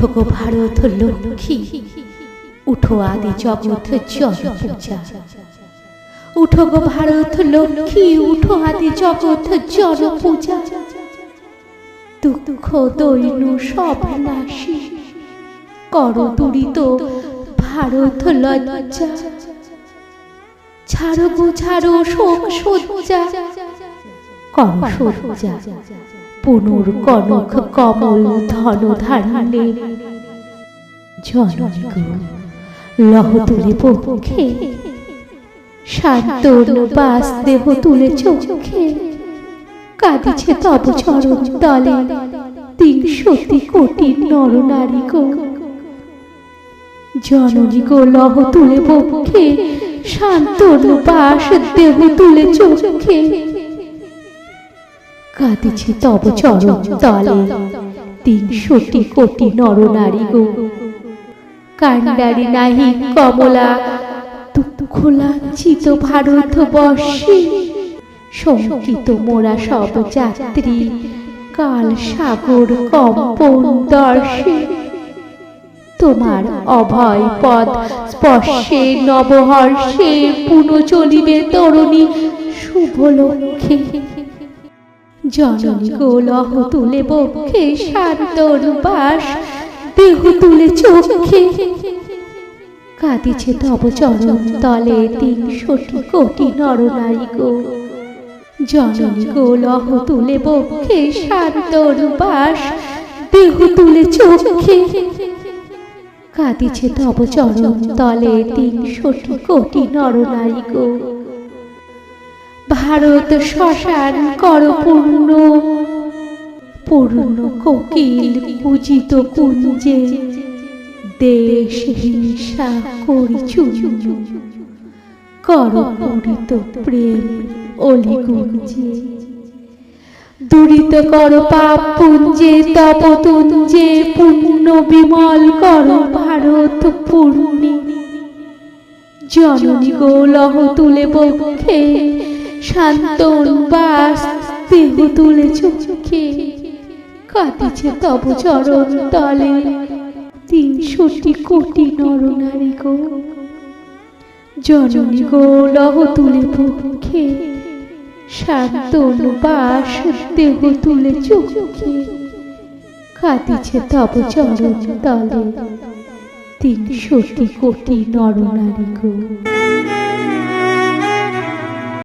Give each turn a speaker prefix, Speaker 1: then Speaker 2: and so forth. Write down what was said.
Speaker 1: উঠো গো ভারত লক্ষ্মী, উঠো আদি জগৎ জন পূজা। উঠো গো ভারত লক্ষ্মী, উঠো আদি জগৎ জন পূজা। দুঃখ দৈন সব নাশী, কর দুরিত ভারত লজ্জা। ছাড়ো গো, ছাড়ো শোক সজ্জা কর সজ্জা পুনর কনক কমল ধন ধারণে জননী গো লহ তুলে পক্ষে বাস দেহ তুলে চোখে। কাঁদিছে তব চরণ সতী কোটি নর নারী গো। জননী গো লহ তুলে পক্ষে শান্তন বাস দেহ তুলে চোখে। কাঁদিছে তব চরণ তলে। তিনশোটি কোটি নরনারী গো। কান্ডারি নাহি কমলা ভারত বর্ষে মোরা সব যাত্রী, কাল সাগর কম্পন দর্শে। তোমার অভয় পদ স্পর্শে নবহর্ষে পুনঃ চলিবে তরুণী, শুভ লক্ষ্যে। জননী গোলহ তুলে বক্ষে শান্তর বাস, দেহ তুলে চোখে। কাঁদিছে তব চরণ তলে তিন তিনশোটি কোটি নরনারী গো। জননী গোলহ তুলে বক্ষে শান্তর বাস, দেহ তুলে চোখে। কাঁদিছে তব চরণ তলে তিন তিনশোটি কোটি নরনারী গো। ভারত শ্মশান কর পূর্ণ। পূর্ণ কোকিল পূজিত কুঞ্জে দেশ হিংসা করি চুঞ্জ কর পূরিত প্রেম অলিগুঞ্জে দুরিত কর পাপ পুঞ্জে, তপ তুঞ্জে পূর্ণ বিমল কর ভারত পূর্ণি। জননী গোলহ তুলে বক্ষে শান্তন বাস দেহ তুলে চোখে। কাঁদিছে তব চরণ তলে। তিনশোটি কোটি নরনারী গো। জননী গো তুলে পক্ষে। বাস দেহ তুলে চোখে। কাঁদিছে তব চরণ তলে। তিনশোটি কোটি নরনারী গো।